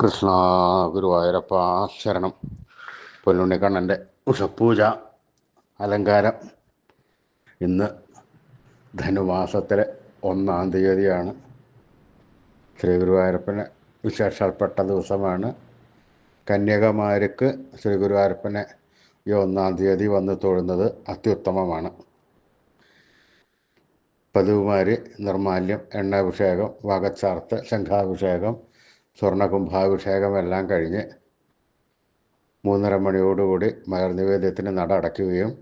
കൃഷ്ണ ഗുരുവായൂരപ്പ ശരണം. പൊന്നുണ്ണിക്കണ്ണന്റെ ഉഷപ്പൂജ അലങ്കാരം. ഇന്ന് ധനുമാസത്തിലെ ഒന്നാം തീയതിയാണ്. ശ്രീ ഗുരുവായൂരപ്പന് വിശേഷപ്പെട്ട ദിവസമാണ്. കന്യകമാർക്ക് ശ്രീ ഗുരുവായൂരപ്പനെ ഈ ഒന്നാം തീയതി വന്ന് തൊഴുന്നത് അത്യുത്തമമാണ്. പതിവുമാര് നിർമാല്യം എണ്ണാഭിഷേകം വകച്ചാർത്ത് ശംഖാഭിഷേകം സ്വർണകുംഭാഭിഷേകം എല്ലാം കഴിഞ്ഞ് മൂന്നര മണിയോടുകൂടി മലർ നിവേദ്യത്തിന് നട അടയ്ക്കുകയും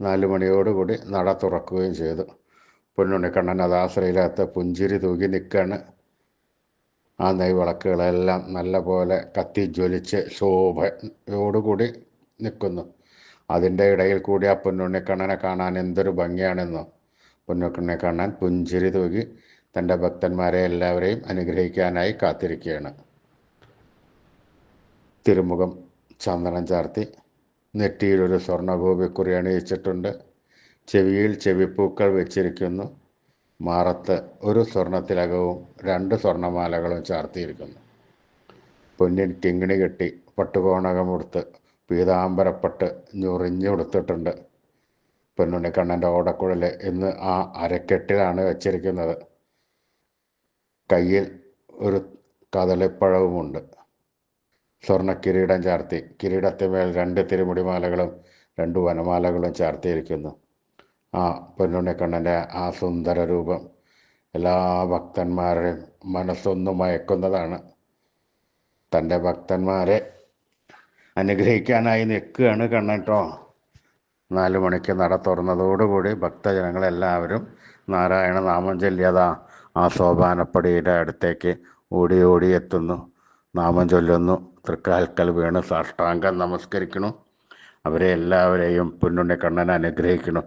നാല് മണിയോടുകൂടി നട തുറക്കുകയും ചെയ്തു. പൊന്നുണ്ണിക്കണ്ണൻ അതാശ്രയിലകത്ത് പുഞ്ചിരി തൂകി നിൽക്കുകയാണ്. ആ നെയ്വിളക്കുകളെല്ലാം നല്ല പോലെ കത്തി ജ്വലിച്ച് ശോഭയോടുകൂടി നിൽക്കുന്നു. അതിന്റെ ഇടയിൽ കൂടി ആ പൊന്നുണ്ണിക്കണ്ണനെ കാണാൻ എന്തൊരു ഭംഗിയാണെന്നോ. പൊന്നുണ്ണിക്കണ്ണൻ പുഞ്ചിരി തൂകി തന്റെ ഭക്തന്മാരെ എല്ലാവരെയും അനുഗ്രഹിക്കാനായി കാത്തിരിക്കുകയാണ്. തിരുമുഖം ചന്ദനം ചാർത്തി നെറ്റിയിലൊരു സ്വർണഗോപിക്കുറി അണിയിച്ചിട്ടുണ്ട്. ചെവിയിൽ ചെവിപ്പൂക്കൾ വെച്ചിരിക്കുന്നു. മാറത്ത് ഒരു സ്വർണത്തിലകവും രണ്ട് സ്വർണമാലകളും ചാർത്തിയിരിക്കുന്നു. പൊന്നിൻ കിങ്ങിണി കെട്ടി പട്ടുകോണകമെടുത്ത് പീതാംബരപ്പട്ട് ഞൊറിഞ്ഞുകൊടുത്തിട്ടുണ്ട്. പൊന്നുണ്ണിക്കണ്ണന്റെ ഓടക്കുഴൽ ഇന്ന് ആ അരക്കെട്ടിലാണ് വെച്ചിരിക്കുന്നത്. കയ്യിൽ ഒരു കദളിപ്പഴവുമുണ്ട്. സ്വർണ കിരീടം ചാർത്തി കിരീടത്തിന്മേൽ രണ്ട് തിരുമുടിമാലകളും രണ്ട് വനമാലകളും ചാർത്തിയിരിക്കുന്നു. ആ പൊന്നുണ്ണിക്കണ്ണന്റെ ആ സുന്ദര രൂപം എല്ലാ ഭക്തന്മാരുടെയും മനസ്സൊന്നും മയക്കുന്നതാണ്. തന്റെ ഭക്തന്മാരെ അനുഗ്രഹിക്കാനായി നിൽക്കുകയാണ് കണ്ണട്ടോ നാല് മണിക്ക് നട തുറന്നതോടുകൂടി ഭക്തജനങ്ങളെല്ലാവരും നാരായണ നാമം ചൊല്ലിയതാ. ആ സോപാനപ്പടിയുടെ അടുത്തേക്ക് ഓടി ഓടി എത്തുന്നു. നാമം ചൊല്ലുന്നു. തൃക്കാൽക്കൽ വീണ് സാഷ്ടാംഗം നമസ്കരിക്കണം അവരെ എല്ലാവരെയും പൊന്നുണ്ണിക്കണ്ണൻ അനുഗ്രഹിക്കണം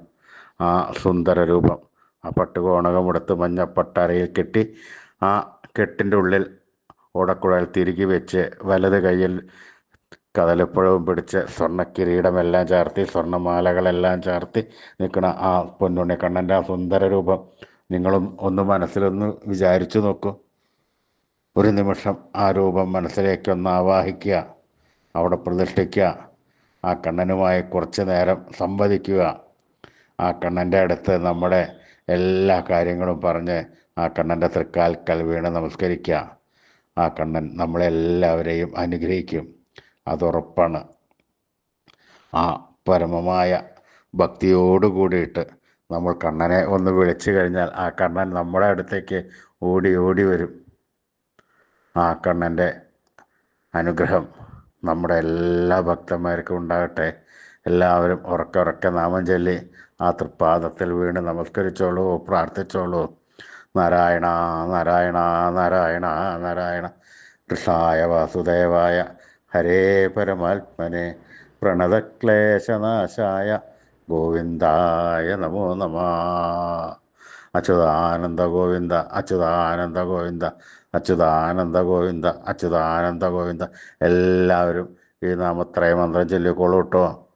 ആ സുന്ദര രൂപം ആ പട്ടുകോണകം എടുത്ത് മഞ്ഞപ്പട്ടറയിൽ കെട്ടി ആ കെട്ടിന്റെ ഉള്ളിൽ ഓടക്കുഴൽ തിരികെ വെച്ച് വലത് കയ്യിൽ കതലപ്പുഴവും പിടിച്ച് സ്വർണക്കിരീടമെല്ലാം ചേർത്തി സ്വർണമാലകളെല്ലാം ചാർത്തി നിൽക്കണ ആ പൊന്നുണ്ണിക്കണ്ണന്റെ ആ സുന്ദര രൂപം നിങ്ങളും ഒന്ന് മനസ്സിലൊന്ന് വിചാരിച്ചു നോക്കൂ. ഒരു നിമിഷം ആ രൂപം മനസ്സിലേക്കൊന്ന് ആവാഹിക്കുക അവിടെ പ്രതിഷ്ഠിക്കുക ആ കണ്ണനുമായി കുറച്ച് നേരം സംവദിക്കുക. ആ കണ്ണന്റെ അടുത്ത് നമ്മുടെ എല്ലാ കാര്യങ്ങളും പറഞ്ഞ് ആ കണ്ണന്റെ തൃക്കാൽക്കൽ വീണ് നമസ്കരിക്കുക. ആ കണ്ണൻ നമ്മളെല്ലാവരെയും അനുഗ്രഹിക്കും. അതുറപ്പാണ്. ആ പരമമായ ഭക്തിയോട് കൂടിയിട്ട് നമ്മൾ കണ്ണനെ ഒന്ന് വിളിച്ചു കഴിഞ്ഞാൽ ആ കണ്ണൻ നമ്മുടെ അടുത്തേക്ക് ഓടി ഓടി വരും. ആ കണ്ണന്റെ അനുഗ്രഹം നമ്മുടെ എല്ലാ ഭക്തന്മാർക്കും ഉണ്ടാകട്ടെ. എല്ലാവരും ഉറക്കെ ഉറക്കെ നാമം ചൊല്ലി ആ തൃപ്പാദത്തിൽ വീണ് നമസ്കരിച്ചോളൂ പ്രാർത്ഥിച്ചോളൂ. നാരായണ നാരായണ നാരായണ നാരായണ. കൃഷ്ണായ വാസുദേവായ ഹരേ പരമാത്മനെ. പ്രണതക്ലേശനാശായ ഗോവിന്ദായ നമോ നമ. അച്യുതാനന്ദ ഗോവിന്ദ അച്യുതാനന്ദ ഗോവിന്ദ അച്യുതാനന്ദ ഗോവിന്ദ അച്യുതാനന്ദ ഗോവിന്ദ. എല്ലാവരും ഈ നാമത്രയ മന്ത്രം ചൊല്ലിക്കോളൂ കേട്ടോ.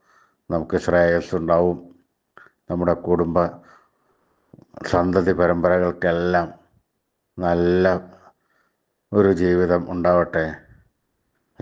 നമുക്ക് ശ്രേയസ് ഉണ്ടാവും നമ്മുടെ കുടുംബ സന്തതി പരമ്പരകൾക്കെല്ലാം നല്ല ഒരു ജീവിതം ഉണ്ടാവട്ടെ.